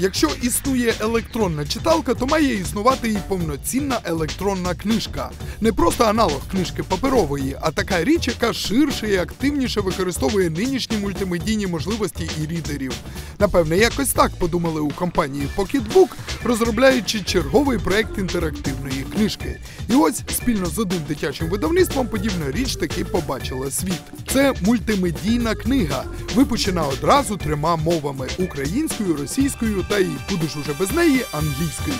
Якщо існує електронна читалка, то має існувати і повноцінна електронна книжка. Не просто аналог книжки паперової, а така річ, яка ширше і активніше використовує нинішні мультимедійні можливості і рідерів. Напевне, якось так подумали у компанії Pocketbook, розробляючи черговий проект інтерактивної книжки. І ось спільно з одним дитячим видавництвом подібна річ таки побачила світ. Це мультимедійна книга, випущена одразу трьома мовами українською, російською та і будеш уже без неї англійською.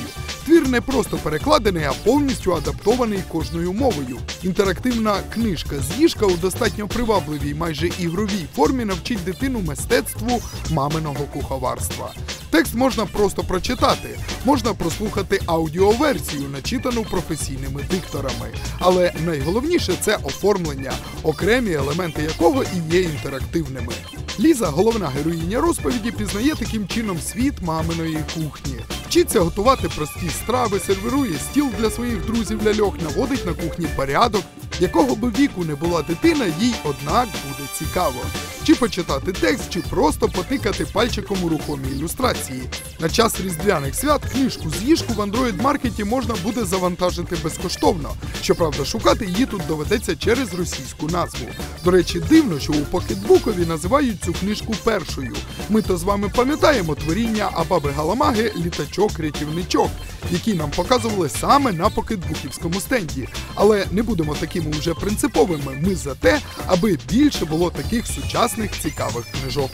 Твір не просто перекладений, а повністю адаптований кожною мовою. Інтерактивна книжка з'їжка у достатньо привабливій, майже ігровій формі навчить дитину мистецтву маминого куховарства. Текст можна просто прочитати, можна прослухати аудіоверсію, начитану професійними дикторами. Але найголовніше це оформлення, окремі елементи якого і є інтерактивними. Ліза, головна героїня розповіді, пізнає таким чином світ маминої кухні. Вчиться готувати прості страви, сервірує стіл для своїх друзів ляльок, наводить на кухні порядок. Якого би віку не була дитина, їй однак буде цікаво. Чи почитати текст, чи просто потикати пальчиком у рухомі ілюстрації. На час різдвяних свят книжку з'їжку в Android маркеті можна буде завантажити безкоштовно. Щоправда, шукати її тут доведеться через російську назву. До речі, дивно, що у покетбукові називають цю книжку першою. Ми то з вами пам'ятаємо творіння Абаби Галамаги Літачок-рятівничок, які нам показували саме на покетбуківському стенді. Але не будемо такими уже принциповими. Ми за те, аби більше було таких сучасних цікавих книжок.